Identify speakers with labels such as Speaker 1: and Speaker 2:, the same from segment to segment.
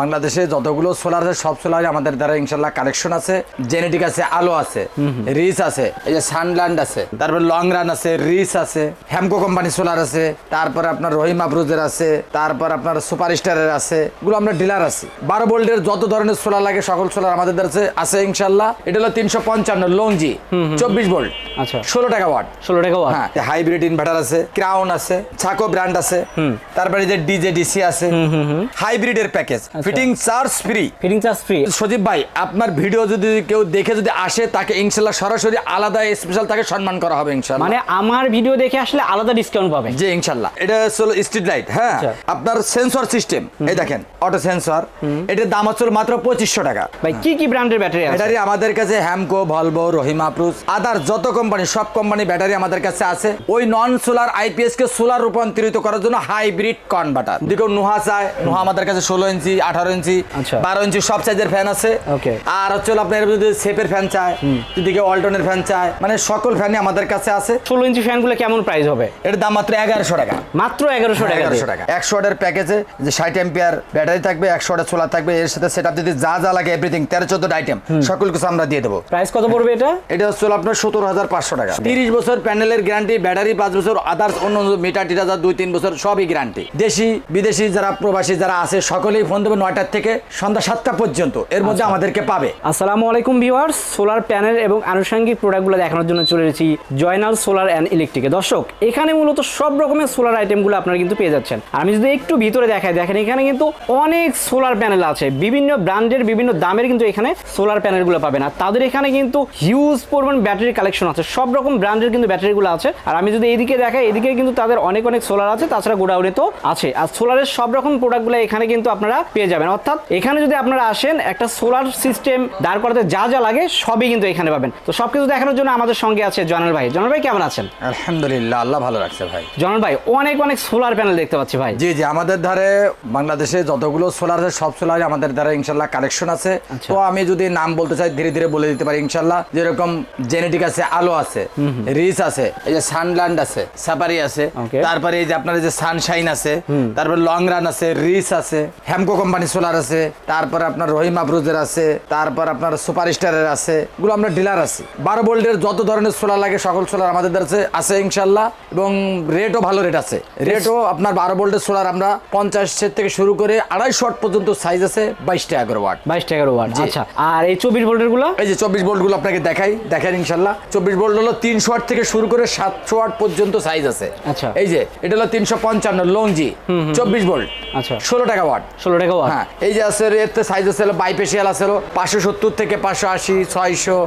Speaker 1: বাংলাদেশে যতগুলো সোলার আছে সব সোলার আমাদের দ্বারা ইনশাল্লাহ কালেকশন আছে জেনেটিক আছে আলো আছে রিস আছে এই যে সানল্যান্ড আছে তারপর লং রান আছে রিস আছে হ্যামকো কোম্পানি সোলার আছে তারপর আপনার রহিম আফরোজের আছে তারপর আপনার সুপার স্টারের আছে এগুলো আমরা ডিলার আছি। বারো ভোল্টের যত ধরনের সোলার লাগে সকল সোলার আমাদের দ্বারা আছে- ইনশাল্লাহ। এটা হলো তিনশো পঞ্চান্ন লংজি চব্বিশ ভোল্ট
Speaker 2: আচ্ছা।
Speaker 1: ষোলো টাকা ওয়াট
Speaker 2: ষোলো টাকা ওয়াট
Speaker 1: হ্যাঁ হাইব্রিড ইনভার্টার আছে ক্রাউন আছে ছাকো ব্র্যান্ড আছে তারপরে যে ডিজে ডিসি আছে হাইব্রিডের package fitting charge free
Speaker 2: fitting charge free
Speaker 1: Sajib ভাই আপনার ভিডিও যদি কেউ দেখে যদি আসে তাকে ইনশাল্লাহ সরাসরি আলাদা স্পেশাল তাকে সম্মান করা হবে ইনশাল্লাহ।
Speaker 2: মানে আমার ভিডিও দেখে আসলে আলাদা ডিসকাউন্ট পাবে।
Speaker 1: জি ইনশাল্লাহ। এটা হলো স্ট্রিট লাইট হ্যাঁ?
Speaker 2: আচ্ছা।
Speaker 1: আপনার সেন্সর সিস্টেম এই দেখেন অটো সেন্সর এটার দাম হচ্ছে মাত্র পঁচিশশো টাকা।
Speaker 2: ভাই কি কি ব্র্যান্ডের ব্যাটারি আছে?
Speaker 1: ব্যাটারি আমাদের কাছে হ্যামকো ভলভো রহিমা প্রুস আদার যত কোম্পানি সব কোম্পানি ব্যাটারি আমাদের কাছে আছে। ওই নন সোলার আইপিএস কে সোলার রূপান্তরিত করার জন্য হাইব্রিড কনভার্টার দেখো নুহা চায় নুহা আমাদের কাছে ষোলো ইঞ্চি আঠারো ইঞ্চি
Speaker 2: আচ্ছা।
Speaker 1: বারো ইঞ্চি সব সাইজের ফ্যান আছে। আর হচ্ছে আপনার যদি সেপের ফ্যান চায় যদি কেউ অল্টনের ফ্যান চায় মানে সকল ফ্যানই আমাদের কাছে আছে।
Speaker 2: ষোলো ইঞ্চি ফ্যানগুলো কেমন প্রাইস হবে?
Speaker 1: এর দাম মাত্র এগারোশো টাকা।
Speaker 2: মাত্র এগারোশো টাকা
Speaker 1: এগারোশো টাকা। একশো ওয়াটের প্যাকেজে যে ষাট এম্পিয়ার ব্যাটারি থাকবে একশো ওয়াটের সোলার থাকবে এর সাথে সেট যদি যা যা লাগে এভরিথিং তেরো চোদ্দ আইটেম সকল কিছু আমরা দিয়ে দেবো।
Speaker 2: প্রাইস কত পড়বে এটা?
Speaker 1: এটা হচ্ছে আপনার সতেরো হাজার পাঁচশো টাকা। তিরিশ বছর প্যানেলের গ্যারান্টি ব্যাটারি পাঁচ বছর আদার্স অন্য মিটার টিটার দুই তিন বছর সবই গ্যারান্টি দেশি বিদেশি যারা প্রবাসী যারা আছে সকলেই ফোন দেবে নয়টার থেকে সন্ধ্যা সাতটা পর্যন্ত। এর মধ্যে আমাদেরকে পাবে।
Speaker 2: আসসালামু আলাইকুম ভিউয়ার্স সোলার প্যানেল এবং আনুষঙ্গিক প্রোডাক্টগুলো দেখানোর জন্য চলে এসেছি জয়নাল সোলার অ্যান্ড ইলেকট্রিকে। দর্শক এখানে মূলত সব রকমের সোলার আইটেমগুলো আপনারা কিন্তু পেয়ে যাচ্ছেন। আমি যদি একটু ভিতরে দেখাই দেখেন এখানে কিন্তু অনেক সোলার প্যানেল আছে। বিভিন্ন ব্র্যান্ডের বিভিন্ন দামের কিন্তু এখানে সোলার প্যানেলগুলো পাবেন। আর তাদের এখানে কিন্তু হিউজ পরিমাণ ব্যাটারি কালেকশন আছে। সব রকম ব্র্যান্ডের কিন্তু ব্যাটারিগুলো আছে। আর আমি যদি এইদিকে দেখাই এদিকে কিন্তু তাদের অনেক অনেক সোলার আছে। তাছাড়া গোডাউনে তো আছে। আর সোলারের সব রকম প্রোডাক্টগুলো এখানে কিন্তু আপনারা পেয়ে যাবেন। অর্থাৎ এখানে যদি আপনারা আসেন একটা সোলার সিস্টেম দাঁড় করাতে যা যা লাগে সবই কিন্তু এখানে পাবেন। তো সবকিছু দেখানোর জন্য আমাদের সঙ্গে আছে জনাল ভাই। জনাল ভাই কেমন আছেন?
Speaker 1: আলহামদুলিল্লাহ আল্লাহ ভালো রাখছে ভাই।
Speaker 2: জনাল ভাই অনেক অনেক সোলার প্যানেল দেখতে পাচ্ছি ভাই।
Speaker 1: জি জি আমাদের ধারে বাংলাদেশে যতগুলো সোলার আছে সব সোলার আমাদের দ্বারা ইনশাল্লাহ কালেকশন আছে।
Speaker 2: আচ্ছা।
Speaker 1: তো আমি যদি নাম বলতে চাই ধীরে ধীরে বলে দিতে পারি ইনশাল্লাহ যেরকম জেনেটিক আছে আলো আছে রিস আছে এই যে সানল্যান্ড আছে সাপারি আছে। তারপরে এই যে আপনার যে সানশাইন আছে তারপর লং রান আছে রিস আছে হ্যামকো কোম্পানি সোলার আছে তারপর আপনার রহিম আফরোজের আছে তারপর আপনার সুপার স্টারের আছে এগুলো আমরা ডিলার আছি। বারো ভোল্টের যত ধরনের সোলার লাগে সকল সোলার আমাদের দ্বারা আছে- ইনশাল্লাহ এবং রেটও ভালো রেট আছে। রেটও আপনার বারো ভোল্টের সোলার আমরা পঞ্চাশের থেকে শুরু করে আড়াইশো ওয়াট পর্যন্ত সাইজ আছে বাইশ বাইশটা এগারো ওয়াট
Speaker 2: বাইশ টাকার ওয়াট আচ্ছা আর এই চব্বিশ ভোল্টেরগুলো?
Speaker 1: এই যে চব্বিশ ভোল্টগুলো আপনাকে দেখাই দেখেন ইনশাল্লাহ চব্বিশ ভোল্ট হলো তিনশো ওয়াট থেকে শুরু করে সাতশো ওয়াট পর্যন্ত সাইজ আছে।
Speaker 2: আচ্ছা।
Speaker 1: এই যে এটা হলো তিনশো পঞ্চান্ন লংজি চব্বিশ ভোল্ট
Speaker 2: আচ্ছা।
Speaker 1: ষোলো টাকা ওয়াট
Speaker 2: ষোলো টাকা ওয়াট
Speaker 1: হ্যাঁ এই যে আছে এতে সাইজ আছে বাইপেশিয়াল আছে পাঁচশো সত্তর থেকে পাঁচশো আশি ছয়শো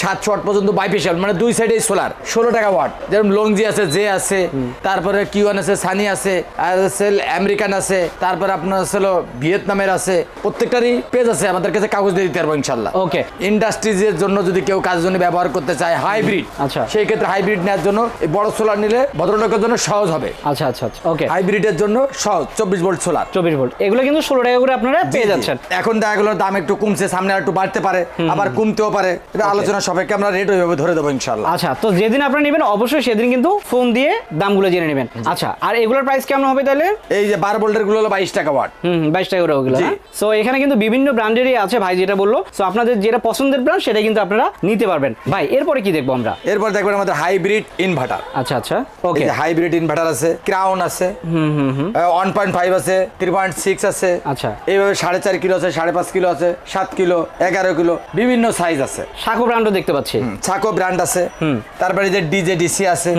Speaker 1: সাতশো ওয়াট পর্যন্ত বাইপেশিয়াল মানে দুই সাইডে সোলার ষোলো টাকা ওয়াট যেরকম লংজি আছে জে আছে তারপরে কিউয়ান আছে সানি আছে আর আছে আমেরিকান আছে তারপরে আপনার আছে ভিয়েতনামের আছে প্রত্যেকটারই পেজ আছে আমাদের কাছে কাগজ দিয়ে দিতে পারব ইনশাল্লাহ।
Speaker 2: ওকে
Speaker 1: ইন্ডাস্ট্রিজের জন্য যদি কেউ কাজের জন্য ব্যবহার করতে চায় হাইব্রিড
Speaker 2: আচ্ছা।
Speaker 1: সেই ক্ষেত্রে হাইব্রিড নেওয়ার জন্য এই বড় সোলার নিলে ভদ্রলোকের জন্য সহজ হবে।
Speaker 2: আচ্ছা আচ্ছা আচ্ছা ওকে
Speaker 1: হাইব্রিডের জন্য সহজ চব্বিশ ভোল্ট সোলার
Speaker 2: চব্বিশ ভোল্ট এগুলো কিন্তু ষোলো টাকা করে আপনারা পেয়ে যাচ্ছেন।
Speaker 1: এখন দেখা গেলো দাম একটু কমছে সামনে আর একটু বাড়তে পারে আবার কমতেও পারে। এটা আলোচনা সাপেক্ষে আমরা রেট ওইভাবে ধরে দেবো ইনশাল্লাহ
Speaker 2: আচ্ছা তো যেদিন আপনারা নেবেন অবশ্যই সেদিন কিন্তু ফোন দিয়ে দামগুলো জেনে নেবেন। আচ্ছা আর এগুলোর প্রাইস কেমন হবে তাহলে?
Speaker 1: এই যে বারো ভোল্টেরগুলো হলো বাইশ টাকা ওয়াট
Speaker 2: হুম বাইশ টাকা করে ওগুলো সো এখানে কিন্তু বিভিন্ন ব্র্যান্ডেরই আছে ভাই যেটা বলল। সো আপনাদের যেটা পছন্দের ব্র্যান্ড সেটা কিন্তু আপনারা নিতে পারবেন। ভাই এরপরে কি দেখব আমরা?
Speaker 1: এরপর দেখবেন আমাদের হাইব্রিড ইনভার্টার
Speaker 2: আচ্ছা আচ্ছা ওকে
Speaker 1: হাইব্রিড ইনভার্টার আছে ক্রাউন আছে
Speaker 2: হুম হুম হুম।
Speaker 1: ওয়ান পয়েন্ট ফাইভ আছে থ্রি পয়েন্ট সিক্স আছে।
Speaker 2: আচ্ছা।
Speaker 1: এইভাবে সাড়ে চার কিলো আছে সাড়ে পাঁচ কিলো আছে সাত কিলো এগারো কিলো বিভিন্ন সাইজ আছে।
Speaker 2: সাকো ব্র্যান্ডও দেখতে পাচ্ছি।
Speaker 1: ছাকো ব্র্যান্ড আছে। তারপরে যে ডিজে ডিসি আছে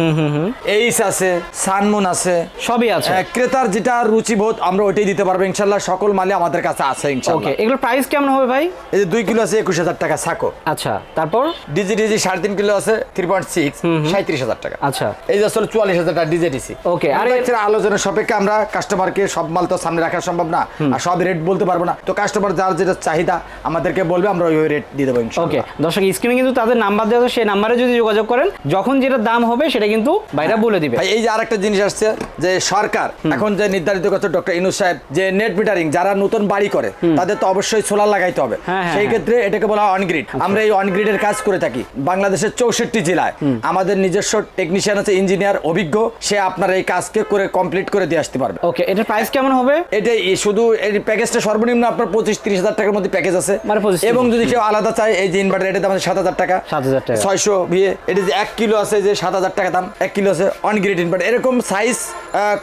Speaker 1: এইস আছে সানমুন আছে।
Speaker 2: সবই আছে।
Speaker 1: ক্রেতার যেটা রুচিবোধ আমরা ওইটাই দিতে পারব। ইনশাল্লাহ সকল মালে আমাদের কাছে আছে ইনশাল্লাহ।
Speaker 2: এগুলোর প্রাইস কেমন হবে ভাই?
Speaker 1: এই যে দুই কিলো আছে একুশ হাজার টাকা ছাকো
Speaker 2: আচ্ছা তারপর?
Speaker 1: ডিজি ডিজি সাড়ে তিন কিলো আছে থ্রি পয়েন্ট সিক্স সাঁত্রিশ হাজার টাকা।
Speaker 2: আচ্ছা।
Speaker 1: এই যে আসলে চুয়াল্লিশ হাজার টাকা ডিজে ডিসি
Speaker 2: ওকে আর এর-
Speaker 1: আলোচনা সাপেক্ষে আমরা কাস্টমারকে সব মাল তো সামনে রাখা সম্ভব না। আর সব রেট বলতে পারব না। তো কাস্টমার যার যেটা চাহিদা আমাদেরকে বলবে আমরা ওই রেট দিয়ে দেবো
Speaker 2: ওকে দর্শক স্ক্রিনে কিন্তু তাদের নাম্বার দেওয়া সেই নাম্বারে যদি যোগাযোগ করেন যখন যেটা দাম হবে সেটা কিন্তু বাইরা বলে দিবে।
Speaker 1: এই যে আরেকটা জিনিস আসছে যে সরকার এখন যে নির্ধারিত করছে ডক্টর ইনুস সাহেব যে নেট মিটারিং যারা নতুন বাড়ি করে তাদের তো অবশ্যই সোলার লাগাইতে হবে।
Speaker 2: হ্যাঁ, হ্যাঁ,
Speaker 1: সেই
Speaker 2: হ্যাঁ।
Speaker 1: ক্ষেত্রে এটাকে বলা হয় অনগ্রিড আমরা এই অনগ্রিডের কাজ করে থাকি। বাংলাদেশের চৌষট্টি জেলায় আমাদের নিজস্ব টেকনিশিয়ান আছে ইঞ্জিনিয়ার অভিজ্ঞ সে আপনার এই কাজকে করে কমপ্লিট করে দিয়ে আসতে পারবে।
Speaker 2: ওকে এটার প্রাইস কেমন হবে?
Speaker 1: এটা শুধু এর প্যাকেজটা সর্বনিম্ন আপনার পঁচিশ তিরিশ হাজার টাকার মধ্যে প্যাকেজ আছে।
Speaker 2: মানে 25
Speaker 1: এবং যদি কেউ আলাদা চায় এই যে ইনভার্টার এটা দাম আছে সাত হাজার টাকা।
Speaker 2: 7,000 টাকা।
Speaker 1: ছয়শো বিয়ে এটা যে এক কিলো আছে যে সাত হাজার টাকা দাম এক কিলো আছে অন গ্রেড ইনভার্টার এরকম সাইজ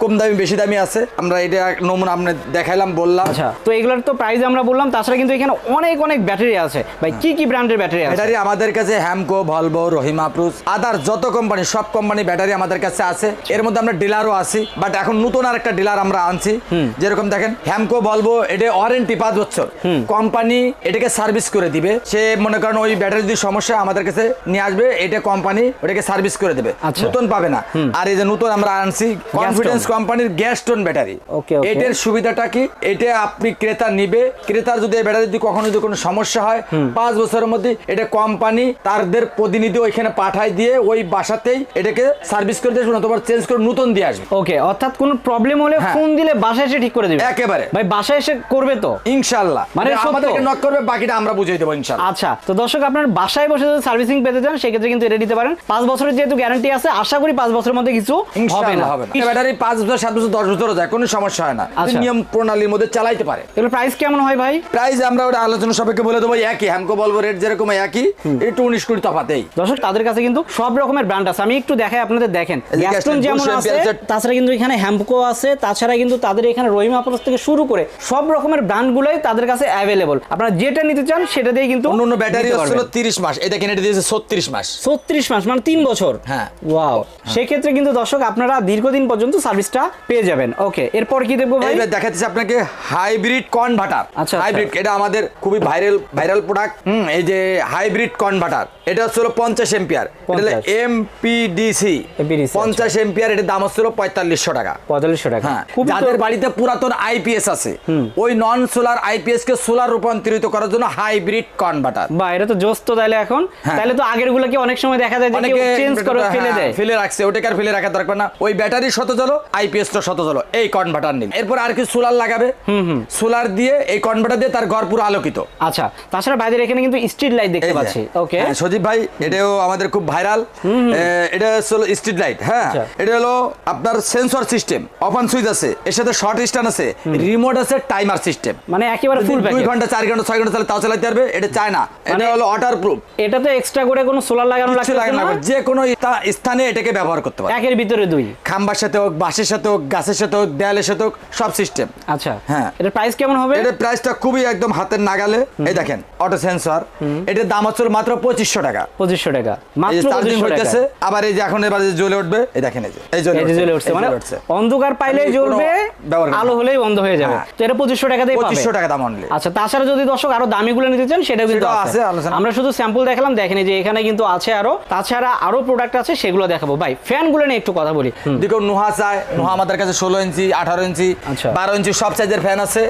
Speaker 1: কম দামি বেশি দামি আছে। আমরা এটা নমুনা আপনার দেখাইলাম বললাম।
Speaker 2: আচ্ছা তো এগুলোর তো প্রাইস আমরা বললাম তাছাড়া কিন্তু এখানে অনেক অনেক ব্যাটারি আছে। ভাই কি কি ব্র্যান্ডের ব্যাটারি আছে?
Speaker 1: ব্যাটারি আমাদের কাছে হ্যামকো ভলভো রহিমা প্রুস আদার যত কোম্পানি সব কোম্পানি ব্যাটারি আমাদের কাছে আছে। এর মধ্যে আমরা ডিলারও আছি বাট এখন নতুন আর একটা ডিলার আমরা আনছি। যেরকম দেখেন হ্যামকো ভলভো এটা ওয়ারেন্টি পাঁচ বছর। কোম্পানি এটাকে সার্ভিস করে দিবে। সে মনে করেন ওই ব্যাটারি যদি সমস্যা আমাদের কাছে নিয়ে আসবে এটা কোম্পানি ওটাকে সার্ভিস করে দেবে।
Speaker 2: আচ্ছা।
Speaker 1: নতুন পাবে না। আর এই যে নতুন আমরা আনছি কনফিডেন্স কোম্পানির গ্যাস স্টোন ব্যাটারি. এটার সুবিধাটা কি? এটা আপনি ক্রেতা নিবে। ক্রেতার যদি এই ব্যাটারি যদি কখনো যদি কোনো সমস্যা হয় পাঁচ বছরের মধ্যে এটা কোম্পানি তাদের প্রতিনিধি ওইখানে পাঠায় দিয়ে ওই বাসাতেই এটাকে সার্ভিস করে দিয়ে অথবা চেঞ্জ করে নতুন দিয়ে আসবে।
Speaker 2: ওকে অর্থাৎ কোনো প্রবলেম হলে
Speaker 1: হ্যাঁ।
Speaker 2: ফোন দিলে বাসায় এসে ঠিক করে দিবে।
Speaker 1: একেবারে।
Speaker 2: ভাই বাসায় এসে করবে তো?
Speaker 1: ইনশাল্লাহ।
Speaker 2: মানে
Speaker 1: আমাদেরকে নক করবে বাকিটা আমরা বুঝিয়ে দেবো ইনশাল্লাহ।
Speaker 2: আচ্ছা তো দর্শক আপনার বাসায় বসে যদি সার্ভিসিং পেতে চান সেক্ষেত্রে কিন্তু এটা দিতে পারেন। পাঁচ বছরের যেহেতু গ্যারান্টি আছে আশা করি পাঁচ বছরের মধ্যে কিছু হবে না।
Speaker 1: হবে না। ব্যাটারি পাঁচ বছর সাত বছর দশ বছরও যায় কোনো সমস্যা হয় না।
Speaker 2: আচ্ছা।
Speaker 1: নিয়ম প্রণালীর মধ্যে চালাইতে পারে।
Speaker 2: এগুলো প্রাইস কেমন হয় ভাই?
Speaker 1: প্রাইস আমরা ওটা আলোচনা সবাইকে বলে দেবো একই। হ্যামকো বলব রেট যেরকম একই। একটু উনিশ কুড়ি তফাতেই।
Speaker 2: দর্শক তাদের কাছে কিন্তু সব রকমের ব্র্যান্ড আছে। আমি একটু দেখাই আপনাদের দেখেন। গ্যাস্টন যেমন আছে তাছাড়া কিন্তু এখানে হ্যামকো আছে তাছাড়া কিন্তু তাদের এখানে রহিমা থেকে শুরু করে সব রকমের ব্র্যান্ডগুলোই তাদের কাছে অ্যাভেলেবল আপনারা যেটা নিতে চান সেটা দিয়ে কিন্তু
Speaker 1: অন্য ব্যাটারি
Speaker 2: পারবেন।
Speaker 1: তিরিশ মাস। এটা কিনে দিয়েছে ছত্রিশ মাস।
Speaker 2: ছত্রিশ মাস মানে তিন বছর।
Speaker 1: হ্যাঁ।
Speaker 2: ওয়াও সেক্ষেত্রে কিন্তু দর্শক আপনারা দীর্ঘদিন পর্যন্ত সার্ভিসটা পেয়ে যাবেন। ওকে এরপর কি দেখব ভাই?
Speaker 1: এইবার দেখাচ্ছি আপনাকে হাইব্রিড কনভার্টার
Speaker 2: আচ্ছা,
Speaker 1: হাইব্রিড এটা আমাদের খুবই ভাইরাল ভাইরাল প্রোডাক্ট হুম। এই যে হাইব্রিড কনভার্টার এটা হচ্ছিল পঞ্চাশ এম্পিয়ার। এটা
Speaker 2: 50
Speaker 1: এমপিডিসি
Speaker 2: MPDC, আচ্ছা।
Speaker 1: পঞ্চাশ এম্পিয়ার এটার দাম হচ্ছিল পঁয়তাল্লিশশো টাকা।
Speaker 2: পঁয়তাল্লিশশো টাকা।
Speaker 1: হ্যাঁ যাদের বাড়িতে পুরাতন আইপিএস আছে ওই নন সোলার আইপিএস কে সোলার রূপান্তরিত করার জন্য হাইব্রিড কনভার্টার
Speaker 2: বা এটা তো জোস তো তাইলে এখন।
Speaker 1: হ্যাঁ।
Speaker 2: তাহলে তো আগেরগুলো কি অনেক সময় দেখা যায় যে চেঞ্জ করে ফেলে
Speaker 1: হ্যাঁ,
Speaker 2: দেয়।
Speaker 1: ফেলে রাখছে ওটাকে আর ফেলে রাখা দরকার না। ওই ব্যাটারি শত জলো আইপিএস টা শত জলো এই কনভার্টার নিন এরপর আর কি সোলার লাগাবে? সোলার দিয়ে এই কনভার্টার দিয়ে তার ঘর পুরো আলোকিত।
Speaker 2: আচ্ছা তাছাড়া বাইরের এখানে কিন্তু স্ট্রিট লাইট দেখতে পাচ্ছি। ওকে
Speaker 1: হ্যাঁ, সজীব ভাই এটাও আমাদের খুব ভাইরাল এটা হলো স্ট্রিট লাইট হ্যাঁ।
Speaker 2: আচ্ছা।
Speaker 1: এটা হলো আপনার সেন্সর সিস্টেম অফান সুইচ আছে এর সাথে শর্ট স্ট্যান্ড আছে রিমোট আছে টাইমার সিস্টেম
Speaker 2: মানে একেবারে ফুল প্যাকেজ
Speaker 1: ঘণ্টা চার ঘণ্টা ছয় ঘণ্টা চালাতে তাও চালাতে পারবে এটা চায় না এটা
Speaker 2: মানে-
Speaker 1: হলো ওয়াটার প্রুফ
Speaker 2: এটা তো এক্সট্রা করে কোনো সোলার লাগানো
Speaker 1: কিছু
Speaker 2: লাগছে
Speaker 1: লাগে না। যে কোনো স্থানে এটাকে ব্যবহার করতে পারে
Speaker 2: একের ভিতরে দুই।
Speaker 1: খাম্বার সাথে হোক বাঁশের সাথে হোক গাছের সাথে হোক দেয়ালের সাথে হোক সব সিস্টেম
Speaker 2: আচ্ছা।
Speaker 1: হ্যাঁ।
Speaker 2: এটার প্রাইস কেমন হবে?
Speaker 1: এটার প্রাইসটা খুবই একদম হাতের নাগালে। এই দেখেন অটো সেন্সর এটার দাম হচ্ছে মাত্র পঁচিশশো টাকা।
Speaker 2: পঁচিশশো টাকা।
Speaker 1: এই
Speaker 2: মাত্র
Speaker 1: যে চার্জিং
Speaker 2: পঁচিশশো টাকা।
Speaker 1: হইতেছে আবার এই যে এখন এবার জ্বলে উঠবে এই দেখেন এই যে এই জ্বলে
Speaker 2: উঠছে মানে অন্ধকার পাইলেই জ্বলবে আলো হলেই বন্ধ হয়ে যাবে।
Speaker 1: হ্যাঁ।
Speaker 2: এটা পঁচিশশো টাকাতেই পাবে।
Speaker 1: পঁচিশশো টাকা দাম অনলি
Speaker 2: আচ্ছা তাছাড়া যদি দর্শক আরও দামিগুলো নিতে চান সেটাও কিন্তু আছে। আমরা শুধু স্যাম্পল দেখালাম দেখেন যে এখানে কিন্তু আছে আরও। তাছাড়া আরও প্রোডাক্ট আছে সেগুলো দেখাবো। ভাই ফ্যানগুলো নিয়ে একটু কথা বলি।
Speaker 1: দেখো নোহা চায়। নোহা আমাদের কাছে ষোলো ইঞ্চি আঠারো ইঞ্চি
Speaker 2: আচ্ছা।
Speaker 1: বারো ইঞ্চি সব সাইজের ফ্যান আছে।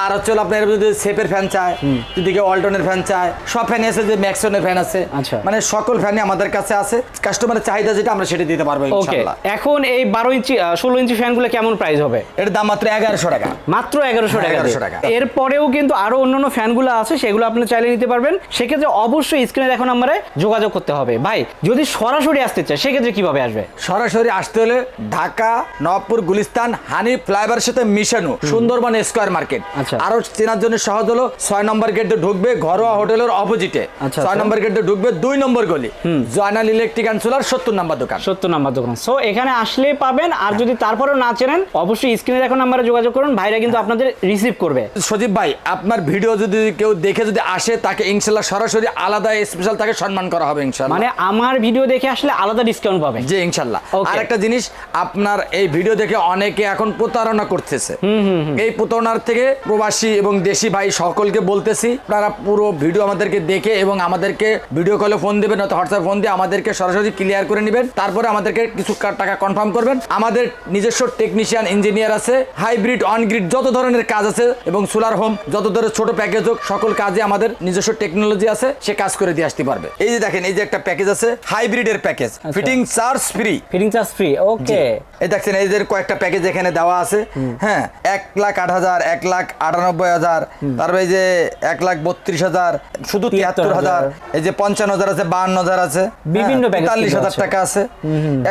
Speaker 1: আর হচ্ছে আপনার যদি সেপের ফ্যান চায় যদি কেউ অল্টনের ফ্যান চায় সব আছে যে ম্যাক্সনের ফ্যান আছে।
Speaker 2: আচ্ছা।
Speaker 1: মানে সকল ফ্যানই আমাদের কাছে আছে। কাস্টমারের চাহিদা যেটা আমরা সেটা দিতে পারব ইনশাআল্লাহ।
Speaker 2: এখন এই বারো ইঞ্চি ষোলো ইঞ্চি ফ্যানগুলো কেমন প্রাইস হবে?
Speaker 1: এটার দাম মাত্র এগারোশো টাকা।
Speaker 2: মাত্র এগারোশো টাকা
Speaker 1: 1100
Speaker 2: দিয়ে।
Speaker 1: টাকা।
Speaker 2: এরপরেও কিন্তু আরও অন্যান্য ফ্যানগুলো আছে সেগুলো আপনি চাইলে নিতে পারবেন। সেক্ষেত্রে অবশ্যই স্ক্রিনে নাম্বারে যোগাযোগ করতে হবে। ভাই যদি সরাসরি আসতে চায় সেক্ষেত্রে কীভাবে আসবে?
Speaker 1: সরাসরি আসতে হলে ঢাকা নবপুর গুলিস্তান হানি ফ্লাইওভারের সাথে মিশানো সুন্দরবন স্কোয়ার মার্কেট।
Speaker 2: আচ্ছা।
Speaker 1: আরও চেনার জন্য সহজ হলো ছয় নম্বর গেট দিয়ে ঢুকবে ঘরোয়া হোটেলের অপোজিটে
Speaker 2: আচ্ছা,
Speaker 1: ছয়
Speaker 2: আচ্ছা।
Speaker 1: নম্বর গেট দিয়ে ঢুকবে দুই নম্বর গলি। জয়নাল ইলেকট্রিক অ্যান্ড সোলার সত্তর নম্বর দোকান।
Speaker 2: সত্তর নাম্বার দোকান। সো এখানে আসলেই পাবেন। আর যদি তারপরেও না চেনেন অবশ্যই স্ক্রিনে দেখো নাম্বারে যোগাযোগ করুন। ভাইরা কিন্তু আপনাদের রিসিভ করবে।
Speaker 1: সজীব ভাই আপনার ভিডিও যদি কেউ দেখে যদি আসে তাকে ইনশাল্লাহ সরাসরি আলাদা স্পেশাল তাকে সম্মান করা হবে ইনশাল্লাহ।
Speaker 2: মানে আমার ভিডিও দেখে আসলে আলাদা ডিসকাউন্ট পাবেন
Speaker 1: জি ইনশাল্লাহ. আর একটা জিনিস আপনার এই ভিডিও দেখে অনেকে এখন প্রতারণা করতেছে। এই প্রতারণার থেকে প্রবাসী এবং দেশি ভাই সকলকে বলতেছি আপনারা পুরো ভিডিও আমাদেরকে দেখে এবং আমাদেরকে ভিডিও কলে ফোন দেবেন অথবা হোয়াটসঅ্যাপ ফোন দিয়ে আমাদেরকে সরাসরি ক্লিয়ার করে নেবেন। তারপরে আমাদেরকে কিছু টাকা কনফার্ম করবেন। আমাদের নিজস্ব টেকনিশিয়ান ইঞ্জিনিয়ার আছে হাইব্রিড অনগ্রিড যত ধরনের কাজ আছে এবং সোলার হোম যত ধরনের ছোট প্যাকেজ হোক সকল কাজে আমাদের নিজস্ব টেকনোলজি আছে সে কাজ করে দিয়ে আসতে পারবে। এই যে দেখেন এই যে একটা প্যাকেজ আছে হাইব্রিড এর package fitting charge free
Speaker 2: fitting charge free okay
Speaker 1: এই দেখছেন এই যে কয়েকটা প্যাকেজ এখানে দেওয়া আছে। হ্যাঁ এক লাখ আট হাজার এক লাখ আটানব্বই হাজার তারপরে যে এক লাখ বত্রিশ হাজার শুধু তিয়াত্তর হাজার। এই যে পঞ্চান্ন হাজার আছে বাহান্ন হাজার আছে।
Speaker 2: বিভিন্ন package
Speaker 1: হাজার টাকা আছে।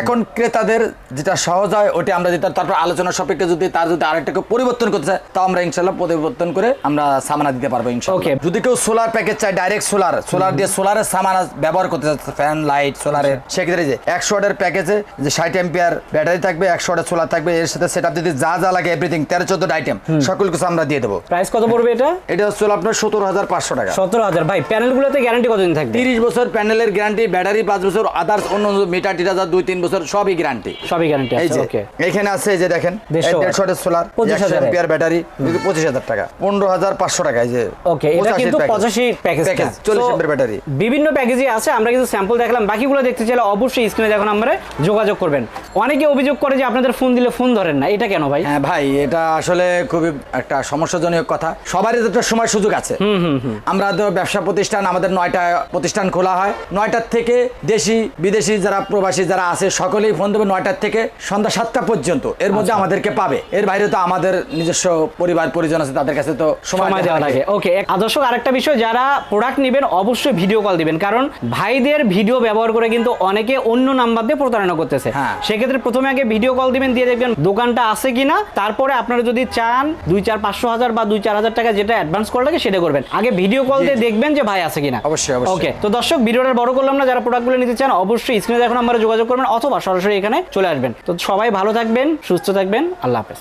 Speaker 1: এখন ক্রেতাদের যেটা সহজ হয় ওটা আমরা যেটা তারপর আলোচনা সাপেক্ষে যদি তার যদি আরেকটাকে পরিবর্তন করতে চায় তাও আমরা ইনশাল্লাহ পরিবর্তন করে আমরা সামানা দিতে পারব ইনশাল্লাহ। যদি কেউ সোলার প্যাকেজ চায় ডাইরেক্ট সোলার সোলার দিয়ে সোলারের সামানা ব্যবহার করতে চাচ্ছে ফ্যান লাইট সোলারের সেক্ষেত্রে যে একশো ওয়াটের প্যাকেজে যে ষাট এম্পিয়ার ব্যাটারি থাকবে একশো ওয়াটের সোলার থাকবে এর সাথে সেট আপ যদি যা যা লাগে এভরিথিং তেরো চোদ্দ আইটেম সকল কিছু আমরা দিয়ে দেবো।
Speaker 2: প্রাইস কত পড়বে এটা?
Speaker 1: এটা হচ্ছে আপনার সতেরো হাজার পাঁচশো টাকা।
Speaker 2: সতেরো হাজার। ভাই প্যানেলগুলোতে গ্যারান্টি কতদিন থাকবে?
Speaker 1: তিরিশ বছর প্যানেলের গ্যারান্টি ব্যাটারি পাঁচ বছর আদার্স অন্য মিটার টিটার দুই তিন বছর সবই গ্যারান্টি
Speaker 2: সবই গ্যারান্টি
Speaker 1: এই
Speaker 2: আছে
Speaker 1: যে
Speaker 2: ওকে
Speaker 1: এখানে আছে এই যে দেখেন
Speaker 2: দেড়শো।
Speaker 1: দেড়শো সোলার
Speaker 2: 25,000
Speaker 1: এম্পিয়ার ব্যাটারি পঁচিশ হাজার টাকা পনেরো হাজার পাঁচশো টাকা এই যে
Speaker 2: ওকে এটা কিন্তু পঁচাশি প্যাকেজ
Speaker 1: Package, 40 এমপিয়ার ব্যাটারি
Speaker 2: বিভিন্ন প্যাকেজই আছে আমরা কিন্তু স্যাম্পল দেখলাম। বাকিগুলো দেখতে চাইলে অবশ্যই স্ক্রিনে দেখুন আমরা যোগাযোগ করবেন। অনেকে অভিযোগ করে যে আপনাদের ফোন দিলে ফোন ধরেন না এটা কেন ভাই?
Speaker 1: হ্যাঁ ভাই এটা আসলে খুবই একটা সমস্যাজনক কথা। সবারই তো একটা সময় সুযোগ আছে। আমরা তো ব্যবসা প্রতিষ্ঠান আমাদের নয়টা প্রতিষ্ঠান খোলা হয়। নয়টার থেকে দেশি বিদেশি যারা প্রবাসী যারা আছে সকলেই ফোন দেবে নয়টার থেকে সন্ধ্যা সাতটা পর্যন্ত। এর মধ্যে
Speaker 2: আচ্ছা।
Speaker 1: আমাদেরকে পাবে। এর বাইরে তো আমাদের নিজস্ব পরিবার পরিজন আছে তাদের কাছে তো
Speaker 2: সময় দেওয়া লাগে। ওকে আদর্শ আরেকটা বিষয় যারা প্রোডাক্ট নেবেন অবশ্যই ভিডিও কল দিবেন। কারণ ভাইদের ভিডিও ব্যবহার করে কিন্তু অনেকে অন্য নাম্বার দিয়ে প্রতারণা করতেছে।
Speaker 1: হ্যাঁ।
Speaker 2: সেক্ষেত্রে প্রথমে আগে ভিডিও কল দিবেন দিয়ে দেখবেন দোকানটা আছে কিনা। তারপরে আপনারা যদি চান দুই চার পাঁচশো হাজার বা দুই চার হাজার টাকা যেটা অ্যাডভান্স করা লাগে সেটা করবেন। আগে ভিডিও কল দিয়ে দেখবেন যে ভাই আছে কিনা।
Speaker 1: অবশ্যই।
Speaker 2: ওকে তো দর্শক ভিডিওটা বড় করলাম না যারা প্রোডাক্টগুলো নিতে চান অবশ্যই স্ক্রিনে দেখুন আমরা যোগাযোগ করবেন অথবা সরাসরি এখানে চলে আসবেন। তো সবাই ভালো থাকবেন সুস্থ থাকবেন আল্লাহ হাফেজ।